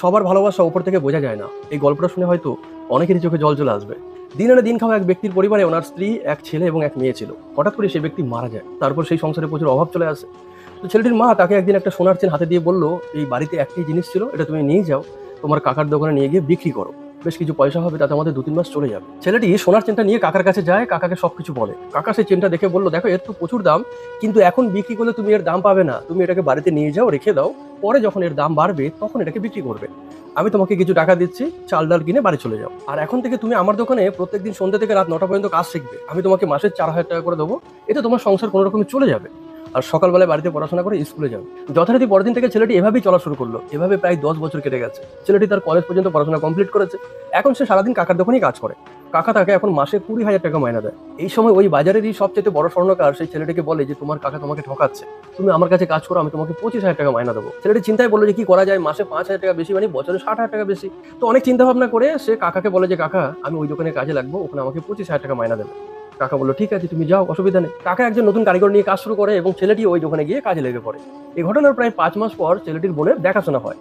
সবার ভালোবাসা ওপর থেকে বোঝা যায় না। এই গল্পটা শুনে হয়তো অনেকেরই চোখে জল চলে আসবে। দিন আনে দিন খাওয়া এক ব্যক্তির পরিবারে ওনার স্ত্রী, এক ছেলে এবং এক মেয়ে ছিল। হঠাৎ করে সেই ব্যক্তি মারা যায়। তারপর সেই সংসারে প্রচুর অভাব চলে আসে। তো ছেলেটির মা তাকে একদিন একটা সোনার চেন হাতে দিয়ে বলল, এই বাড়িতে একটি জিনিস ছিল, এটা তুমি নিয়ে যাও। তোমার কাকার দোকানে নিয়ে গিয়ে বিক্রি করো। বেশ কিছু পয়সা হবে, তাতে আমাদের দু তিন মাস চলে যাবে। ছেলেটি সোনার চেনটা নিয়ে কাকার কাছে যায়, কাকাকে সবকিছু বলে। কাকা সেই চেনটা দেখে বলল, দেখো, এর তো প্রচুর দাম, কিন্তু এখন বিক্রি করলে তুমি এর দাম পাবে না। তুমি এটাকে বাড়িতে নিয়ে যাও, রেখে দাও। পরে যখন এর দাম বাড়বে, তখন এটাকে বিক্রি করবে। আমি তোমাকে কিছু টাকা দিচ্ছি, চাল ডাল কিনে বাড়ি চলে যাও। আর এখন থেকে তুমি আমার দোকানে প্রত্যেকদিন সন্ধ্যা থেকে রাত নটা পর্যন্ত কাজ শিখবে। আমি তোমাকে মাসে চার হাজার টাকা করে দেবো। এতে তোমার সংসার কোনো রকমে চলে যাবে। আর সকালবেলায় বাড়িতে পড়াশোনা করে স্কুলে যাবে। যথারীতি পরদিন থেকে ছেলেটি এভাবেই চলা শুরু করল। এভাবে প্রায় দশ বছর কেটে গেছে। ছেলেটি তার কলেজ পর্যন্ত পড়াশোনা কমপ্লিট করেছে। এখন সে সারাদিন কাকার দোকানেই কাজ করে। কাকা তাকে এখন মাসে কুড়ি হাজার টাকা মাইনা দেয়। এই সময় ওই বাজারেরই সবচেয়ে বড় স্বর্ণকার সেই ছেলেটিকে বলে যে, তোমার কাকা তোমাকে ঠকাচ্ছে। তুমি আমার কাছে কাজ করো, আমি তোমাকে পঁচিশ হাজার টাকা মাইনা দেবো। ছেলেটি চিন্তায় বলল যে, কি করা যায়? মাসে পাঁচ হাজার টাকা বেশি মানে বছরে ষাট হাজার টাকা বেশি। তো অনেক চিন্তা ভাবনা করে সে কাকাকে বলে যে, কাকা, আমি ওই দোকানে কাজে লাগবো, ওখানে আমাকে পঁচিশ হাজার টাকা মাইনা দেবে। কাকা বলল, ঠিক আছে, তুমি যাও, অসুবিধা নেই। কাকা একজন নতুন কারিগর নিয়ে কাজ শুরু করে এবং ছেলেটি ওই দোকানে গিয়ে কাজে লেগে পড়ে। এই ঘটনার প্রায় পাঁচ মাস পর ছেলেটির বোনের দেখাশোনা হয়।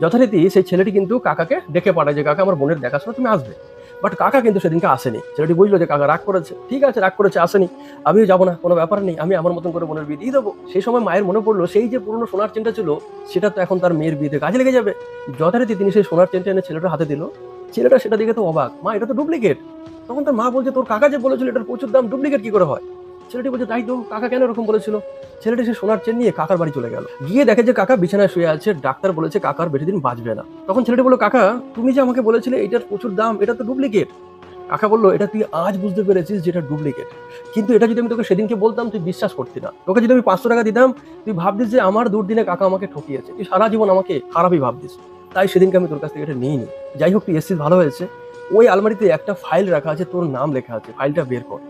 যথারীতি সেই ছেলেটি কিন্তু কাকাকে ডেকে পাঠায় যে, কাকা, আমার বোনের দেখাশোনা তুমি আসবে। বাট কাকা কিন্তু সেদিনকে আসেনি। ছেলেটি বুঝলো যে, কাকা রাগ করেছে। ঠিক আছে, রাগ করেছে, আসেনি। আমিও যাব না, কোনো ব্যাপার নেই। আমি আমার মতন করে বোনের বিয়ে দিয়ে দেবো। সেই সময় মায়ের মনে পড়ল, সেই যে পুরনো সোনার চেনটা ছিল, সেটা তো এখন তার মেয়ের বিয়েতে কাজে লেগে যাবে। যথারীতি তিনি সেই সোনার চেনটা এনে ছেলেটার হাতে দিল। ছেলেটা সেটা দেখে তো অবাক। মা, এটা তো ডুপ্লিকেট। তখন তার মা বলছে, তোর কাকা যে বলেছিল এটার প্রচুর দাম, ডুপ্লিকেট কি করে হয়? ছেলেটি বলছে, তাই তো, কাকা কেন এরকম বলেছিল? ছেলেটি সে সোনার চেন নিয়ে কাকার বাড়ি চলে গেল। গিয়ে দেখে যে কাকা বিছানায় শুয়ে আছে, ডাক্তার বলেছে কাকার বেশি দিন বাঁচবে না। তখন ছেলেটি বলল, কাকা, তুমি যে আমাকে বলেছিলে এটার প্রচুর দাম, এটা তো ডুপ্লিকেট? কাকা বলল, এটা তুই আজ বুঝতে পেরেছিস যেটা ডুপ্লিকেট। কিন্তু এটা যদি আমি তোকে সেদিনকে বলতাম, তুই বিশ্বাস করতি না। তোকে যদি আমি পাঁচশো টাকা দিতাম, তুই ভাবতিস যে আমার দুর্দিনে কাকা আমাকে ঠকিয়েছে। তুই সারা জীবন আমাকে খারাপই ভাবতিস। তাই সেদিনকে আমি তোর কাছ থেকে এটা নিইনি। যাই হোক, তুই এসছিস, ভালো হয়েছে। ওই আলমারিতে একটা ফাইল রাখা আছে, তোর নাম লেখা আছে, ফাইলটা বের কর।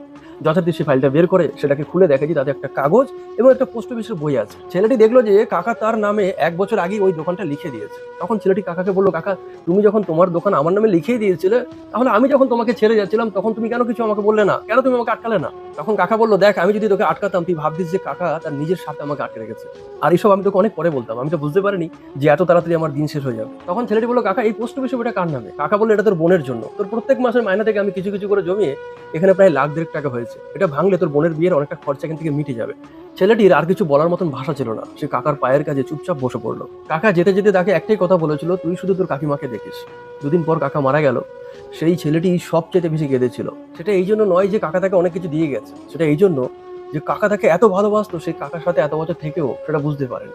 যথার্থী সে ফাইলটা বের করে সেটাকে খুলে দেখে যে তাতে একটা কাগজ এবং একটা পোস্ট অফিসের বই আছে। ছেলেটি দেখল যে কাকা তার নামে এক বছর আগে ওই দোকানটা লিখে দিয়েছে। তখন ছেলেটি কাকাকে বলল, কাকা, তুমি যখন তোমার দোকান আমার নামে লিখেই দিয়েছিলে, তাহলে আমি যখন তোমাকে ছেড়ে যাচ্ছিলাম, তখন তুমি কেন কিছু আমাকে বললে না? কেন তুমি আমাকে আটকালে না? তখন কাকা বলল, দেখ, আমি যদি তোকে আটকাতাম, তুই ভাবতিস যে কাকা তার নিজের সাথে আমাকে আটকে রেখেছে। আর এইসব আমি তোকে অনেক পরে বলতাম, আমি তো বুঝতে পারিনি যে এত তাড়াতাড়ি আমার দিন শেষ হয়ে যাবে। তখন ছেলেটি বলল, কাকা, এই পোস্ট অফিসে এটা কার নামে? কাকা বলল, এটা তোর বোনের জন্য। তোর প্রত্যেক মাসের মাইনা থেকে আমি কিছু কিছু করে জমিয়ে এখানে প্রায় লাখ দেড়েক টাকা হয়েছে। এটা ভাঙলে তোর বোনের বিয়ের অনেকটা খরচা এখান থেকে মিটে যাবে। ছেলেটির আর কিছু বলার মতন ভাষা ছিল না। সে কাকার পায়ের কাছে চুপচাপ বসে পড়ল। কাকা যেতে যেতে তাকে একটাই কথা বলেছিল, তুই শুধু তোর কাকিমাকে দেখিস। দুদিন পর কাকা মারা গেল, সেই ছেলেটি সবচেয়ে বেশি কেঁদেছিল। সেটা এই জন্য নয় যে কাকা তাকে অনেক কিছু দিয়ে গেছে। সেটা এই জন্য যে কাকা তাকে এত ভালোবাসতো, সেই কাকার সাথে এত বছর থেকেও সেটা বুঝতে পারেন।